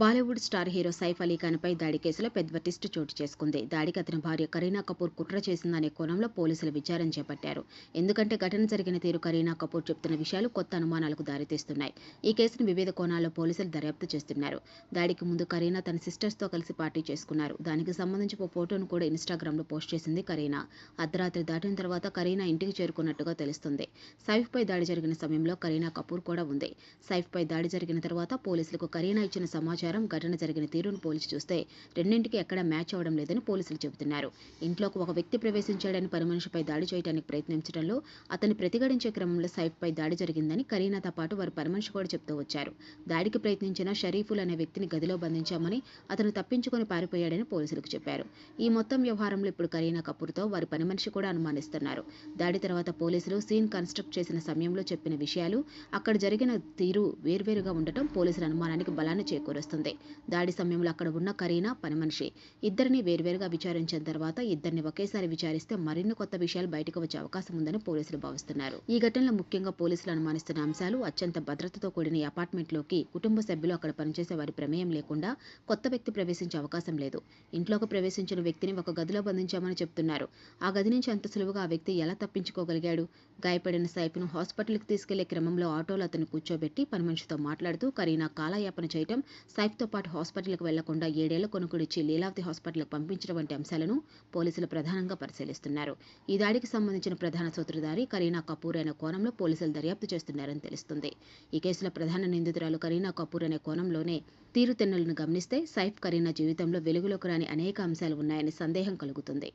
Bollywood star hero Saif Ali ఖాన్పై దాడి కేసులో పెద్ద ట్విస్ట్ చోటు చేసుకుంది. దాడికి అతని భార్య కరీనా కపూర్ కుట్ర చేసిందనే కోణంలో పోలీసులు విచారణ చేపట్టారు. ఎందుకంటే ఘటన జరిగిన తీరు కరీనా కపూర్ చెప్తున్న విషయాలు కొత్త అనుమానాలకు దారితీస్తున్నాయి. ఈ కేసును వివిధ కోణాల్లో పోలీసులు దర్యాప్తు చేస్తున్నారు. దాడికి ముందు కరీనా తన సిస్టర్స్తో కలిసి పార్టీ చేసుకున్నారు. దానికి సంబంధించి ఓ ఫోటోను కూడా ఇన్స్టాగ్రామ్లో పోస్ట్ చేసింది కరీనా. అర్ధరాత్రి దాటిన తర్వాత కరీనా ఇంటికి చేరుకున్నట్టుగా తెలుస్తుంది. సైఫ్పై దాడి జరిగిన సమయంలో కరీనా కపూర్ కూడా ఉంది. సైఫ్పై దాడి జరిగిన తర్వాత పోలీసులకు కరీనా ఇచ్చిన సమాచారం ఘటన జరిగిన తీరును పోల్చి చూస్తే రెండింటికి ఎక్కడ మ్యాచ్ అవడం లేదని పోలీసులు చెబుతున్నారు. ఇంట్లోకి ఒక వ్యక్తి ప్రవేశించాడని పని మనిషిపై దాడి చేయడానికి ప్రయత్నించడంలో అతన్ని ప్రతిఘటించే క్రమంలో సైఫ్పై దాడి జరిగిందని కరీనాతో పాటు వారి పని మనిషి కూడా చెబుతూ వచ్చారు. దాడికి ప్రయత్నించిన షరీఫుల్ అనే వ్యక్తిని గదిలో బంధించామని అతను తప్పించుకొని పారిపోయాడని పోలీసులకు చెప్పారు. ఈ మొత్తం వ్యవహారంలో ఇప్పుడు కరీనా కపూర్తో వారి పని మనిషి కూడా అనుమానిస్తున్నారు. దాడి తర్వాత పోలీసులు సీన్ కన్స్ట్రక్ట్ చేసిన సమయంలో చెప్పిన విషయాలు అక్కడ జరిగిన తీరు వేర్వేరుగా ఉండటం పోలీసుల అనుమానానికి బలాన్ని చేకూరుస్తుంది. దాడి సమయంలో అక్కడ ఉన్న కరీనా పని మనిషి. ఇద్దరిని వేర్వేరుగా విచారించిన తర్వాత ఇద్దరిని ఒకేసారి విచారిస్తే మరిన్ని కొత్త విషయాలు బయటకు వచ్చే అవకాశం ఉందని పోలీసులు భావిస్తున్నారు. ఈ ఘటనలో ముఖ్యంగా పోలీసులు అనుమానిస్తున్న అంశాలు అత్యంత భద్రతతో కూడిన ఈ అపార్ట్మెంట్లోకి కుటుంబ సభ్యులు అక్కడ పనిచేసే వారి ప్రమేయం లేకుండా కొత్త వ్యక్తి ప్రవేశించే అవకాశం లేదు. ఇంట్లోకి ప్రవేశించిన వ్యక్తిని ఒక గదిలో బంధించామని చెప్తున్నారు. ఆ గది నుంచి అంత సులువుగా ఆ వ్యక్తి ఎలా తప్పించుకోగలిగాడు? గాయపడిన సైపును హాస్పిటల్కి తీసుకెళ్ళే క్రమంలో ఆటోలో అతను కూర్చోబెట్టి పని మనిషితో మాట్లాడుతూ కరీనా కాలయాపన చేయటం సైఫ్తో పాటు హాస్పిటల్కు వెళ్ళకుండా ఏడేళ్ళ కొనుక్కుడిచ్చి లీలావతి హాస్పిటల్కు పంపించడం వంటి అంశాలను పోలీసులు ప్రధానంగా పరిశీలిస్తున్నారు. ఈ దాడికి సంబంధించిన ప్రధాన సూత్రధారి కరీనా కపూర్ అనే కోణంలో పోలీసులు దర్యాప్తు చేస్తున్నారని తెలుస్తుంది. ఈ కేసులో ప్రధాన నిందితురాలు కరీనా కపూర్ అనే కోణంలోనే తీరుతెన్నులను గమనిస్తే సైఫ్ కరీనా జీవితంలో వెలుగులోకి రాని అనేక అంశాలు ఉన్నాయని సందేహం కలుగుతుంది.